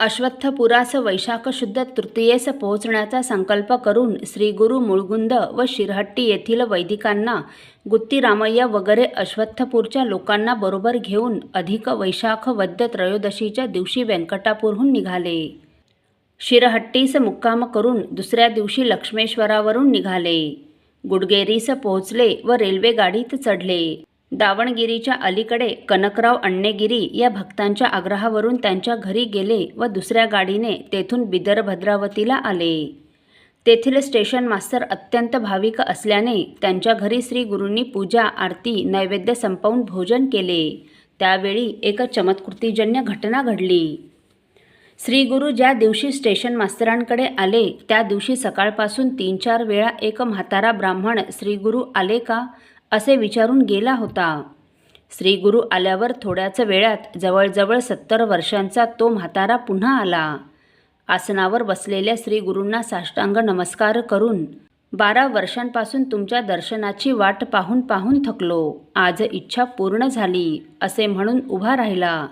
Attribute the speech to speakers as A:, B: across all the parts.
A: अश्वत्थपुरास वैशाख शुद्ध तृतीयेस पोहोचण्याचा संकल्प करून श्री गुरु मुळगुंद व शिरहट्टी येथील वैदिकांना गुत्तीरामय्या वगैरे अश्वत्थपूरच्या लोकांना बरोबर घेऊन अधिक वैशाख वद्य त्रयोदशीच्या दिवशी व्यंकटापूरहून निघाले. शिरहट्टीस मुक्काम करून दुसऱ्या दिवशी लक्ष्मेश्वरावरून निघाले. गुडगेरीस पोहोचले व रेल्वेगाडीत चढले. दावणगिरीच्या अलीकडे कनकराव अण्णेगिरी या भक्तांच्या आग्रहावरून त्यांच्या घरी गेले व दुसऱ्या गाडीने तेथून बिदर भद्रावतीला आले. तेथील स्टेशन मास्तर अत्यंत भाविक असल्याने त्यांच्या घरी श्री गुरूंनी पूजा आरती नैवेद्य संपवून भोजन केले. त्यावेळी एक चमत्कृतीजन्य घटना घडली. श्री गुरु ज्या दिवशी स्टेशन मास्तरांकडे आले त्या दिवशी सकाळपासून तीन चार वेळा एक म्हातारा ब्राह्मण श्रीगुरू आले का? असे विचारून गेला होता. श्री गुरु आल्यावर थोड्याच वेळात जवळजवळ सत्तर वर्षांचा तो म्हातारा पुन्हा आला. आसनावर बसलेल्या श्री गुरूंना साष्टांग नमस्कार करून बारा वर्षांपासून तुमच्या दर्शनाची वाट पाहून पाहून थकलो. आज इच्छा पूर्ण झाली असे म्हणून उभा राहिला.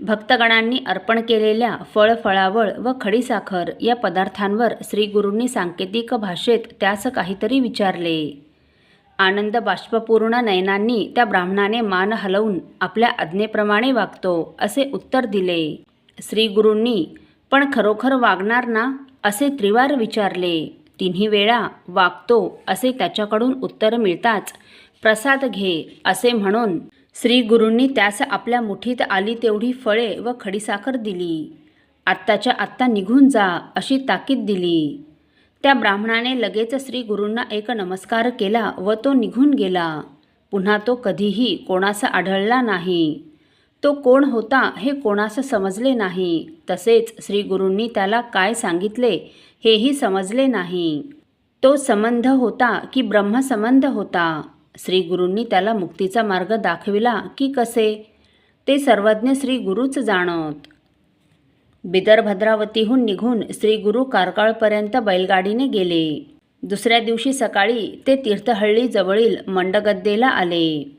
A: भक्तगणांनी अर्पण केलेल्या फळ फळावळ व खडीसाखर या पदार्थांवर श्रीगुरूंनी सांकेतिक भाषेत त्यास काहीतरी विचारले. आनंद बाष्पपूर्ण नयनांनी त्या ब्राह्मणाने मान हलवून आपल्या आज्ञेप्रमाणे वागतो असे उत्तर दिले. श्री गुरूंनी पण खरोखर वागणार ना? असे त्रिवार विचारले. तिन्ही वेळा वागतो असे त्याच्याकडून उत्तर मिळताच. प्रसाद घे असे म्हणून श्री गुरूंनी त्यास आपल्या मुठीत आली तेवढी फळे व खडीसाखर दिली. आत्ताच्या आत्ता निघून जा अशी ताकीद दिली. त्या ब्राह्मणाने लगेच श्री गुरूंना एक नमस्कार केला व तो निघून गेला. पुन्हा तो कधीही कोणास आढळला नाही. तो कोण होता हे कोणास समजले नाही. तसेच श्रीगुरूंनी त्याला काय सांगितले हेही समजले नाही. तो संबंध होता की ब्रह्मसंबंध होता? श्रीगुरूंनी त्याला मुक्तीचा मार्ग दाखविला की कसे? ते सर्वज्ञ श्री गुरूच जाणत. बिदर भद्रावतीहून निघून श्री गुरु कारकाळपर्यंत बैलगाडीने गेले. दुसऱ्या दिवशी सकाळी ते तीर्थहळ्ळी जवळील मंडगद्देला आले.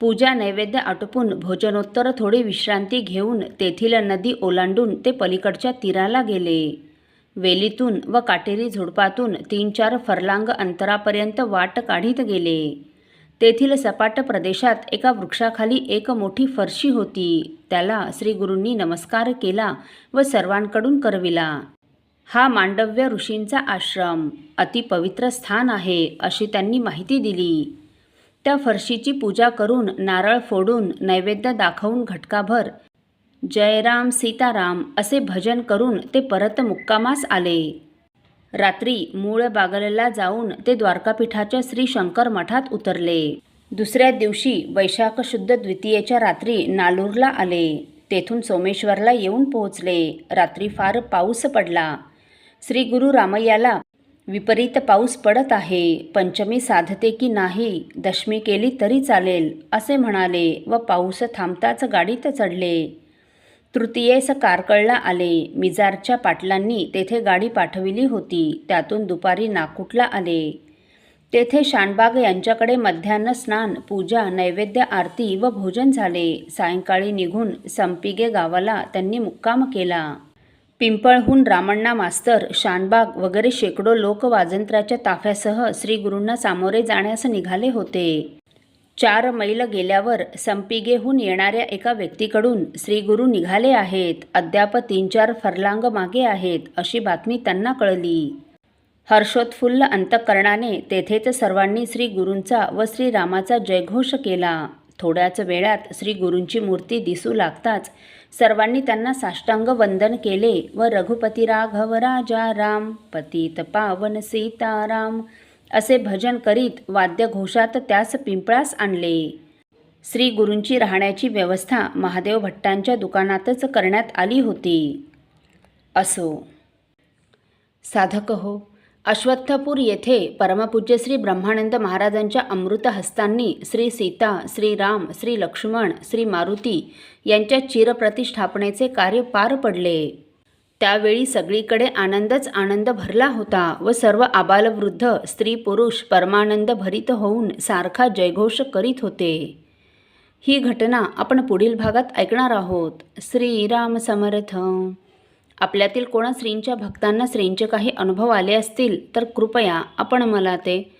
A: पूजा नैवेद्य आटोपून भोजनोत्तर थोडी विश्रांती घेऊन तेथील नदी ओलांडून ते पलीकडच्या तीराला गेले. वेलीतून व काटेरी झुडपातून तीन चार फरलांग अंतरापर्यंत वाट काढीत गेले. तेथील सपाट प्रदेशात एका वृक्षाखाली एक मोठी फरशी होती. त्याला श्रीगुरूंनी नमस्कार केला व सर्वांकडून करविला. हा मांडव्य ऋषींचा आश्रम अतिपवित्र स्थान आहे अशी त्यांनी माहिती दिली. त्या फरशीची पूजा करून नारळ फोडून नैवेद्य दाखवून घटकाभर जयराम सीताराम असे भजन करून ते परत मुक्कामास आले. रात्री मूळ बागलला जाऊन ते द्वारकापीठाच्या श्री शंकर मठात उतरले. दुसऱ्या दिवशी वैशाख शुद्ध द्वितीयेच्या रात्री नालूरला आले. तेथून सोमेश्वरला येऊन पोहोचले. रात्री फार पाऊस पडला. श्री गुरु रामय्याला विपरीत पाऊस पडत आहे. पंचमी साधते की नाही दशमी केली तरी चालेल असे म्हणाले व पाऊस थांबताच गाडीत चढले. तृतीयेस कारकळला आले. मिजारच्या पाटलांनी तेथे गाडी पाठविली होती. त्यातून दुपारी नाकूटला आले. तेथे शानबाग यांच्याकडे मध्यान्ह स्नान पूजा नैवेद्य आरती व भोजन झाले. सायंकाळी निघून संपिगे गावाला त्यांनी मुक्काम केला. पिंपळहून रामण्णा मास्तर शानबाग वगैरे शेकडो लोक वाजंत्र्याच्या ताफ्यासह श्रीगुरूंना सामोरे जाण्यास निघाले होते. चार मैल गेल्यावर संपिगेहून येणाऱ्या एका व्यक्तीकडून श्री गुरु निघाले आहेत. अद्याप तीन चार फरलांग मागे आहेत अशी बातमी त्यांना कळली. हर्षोत्फुल्ल अंतकरणाने तेथेच सर्वांनी श्री गुरूंचा व श्रीरामाचा जयघोष केला. थोड्याच वेळात श्री गुरूंची मूर्ती दिसू लागताच सर्वांनी त्यांना साष्टांग वंदन केले व रघुपती राघव राजा राम पतित पावन सीताराम असे भजन करीत वाद्यघोषात त्यास पिंपळास आणले. श्री गुरूंची राहण्याची व्यवस्था महादेव भट्टांच्या दुकानातच करण्यात आली होती. असो. साधक हो अश्वत्थपूर येथे परमपूज्य श्री ब्रह्मानंद महाराजांच्या अमृतहस्तांनी श्री सीता श्री राम श्री लक्ष्मण श्री मारुती यांच्या चिरप्रतिष्ठापनेचे कार्य पार पडले. त्यावेळी सगळीकडे आनंदच आनंद भरला होता व सर्व आबालवृद्ध स्त्री पुरुष परमानंद भरित होऊन सारखा जयघोष करीत होते. ही घटना आपण पुढील भागात ऐकणार आहोत. श्रीराम समर्थ. आपल्यातील कोणा श्रींच्या भक्तांना श्रींचे काही अनुभव आले असतील तर कृपया आपण मला ते